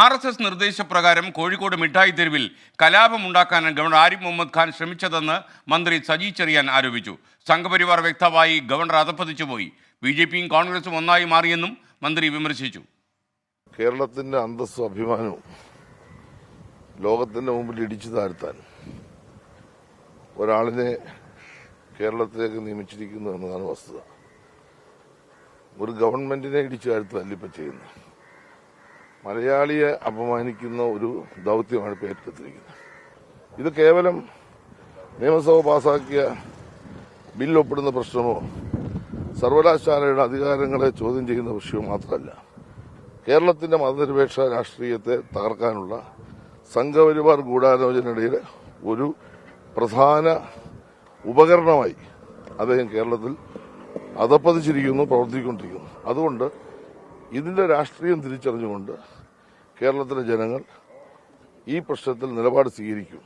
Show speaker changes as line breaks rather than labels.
R S S നിർദ്ദേശപ്രകാരം കോഴിക്കോട് മിഠായി തെരുവിൽ കലാപമുണ്ടാക്കാനാണ് ഗവർണർ ആരിഫ് മുഹമ്മദ് ഖാൻ ശ്രമിച്ചതെന്ന് മന്ത്രി സജി ചെറിയാൻ ആരോപിച്ചു. സംഘപരിവാർ വ്യക്തമായി ഗവർണർ അധപ്പതിച്ചുപോയി ബി ജെ പിയും കോൺഗ്രസും ഒന്നായി മാറിയെന്നും മന്ത്രി വിമർശിച്ചു.
കേരളത്തിന്റെ അന്തസ്സും അഭിമാനവും ലോകത്തിന്റെ മുമ്പിൽ ഇടിച്ചു താഴ്ത്താൻ ഒരാളിനെ കേരളത്തിലേക്ക് നിയമിച്ചിരിക്കുന്നു എന്നതാണ് വസ്തുത. ഒരു ഗവൺമെന്റിനെ ഇടിച്ചു താഴ്ത്തുക ഇപ്പൊ ചെയ്യുന്നത്. മലയാളിയെ അപമാനിക്കുന്ന ഒരു ദൌത്യമാണ് ഇപ്പോൾ ഏറ്റെടുത്തിരിക്കുന്നത്. ഇത് കേവലം നിയമസഭ പാസാക്കിയ ബിൽ ഒപ്പിടുന്ന പ്രശ്നമോ സർവകലാശാലയുടെ അധികാരങ്ങളെ ചോദ്യം ചെയ്യുന്ന വിഷയം മാത്രമല്ല കേരളത്തിന്റെ മതനിരപേക്ഷ രാഷ്ട്രീയത്തെ തകർക്കാനുള്ള സംഘപരിവാർ ഗൂഢാലോചനയുടെ ഒരു പ്രധാന ഉപകരണമായി അദ്ദേഹം കേരളത്തിൽ അതപ്പതിച്ചിരിക്കുന്നു പ്രവർത്തിക്കൊണ്ടിരിക്കുന്നു. അതുകൊണ്ട് ഇതിന്റെ രാഷ്ട്രീയം തിരിച്ചറിഞ്ഞുകൊണ്ട് കേരളത്തിലെ ജനങ്ങൾ ഈ പ്രശ്നത്തിൽ നിലപാട് സ്വീകരിക്കും.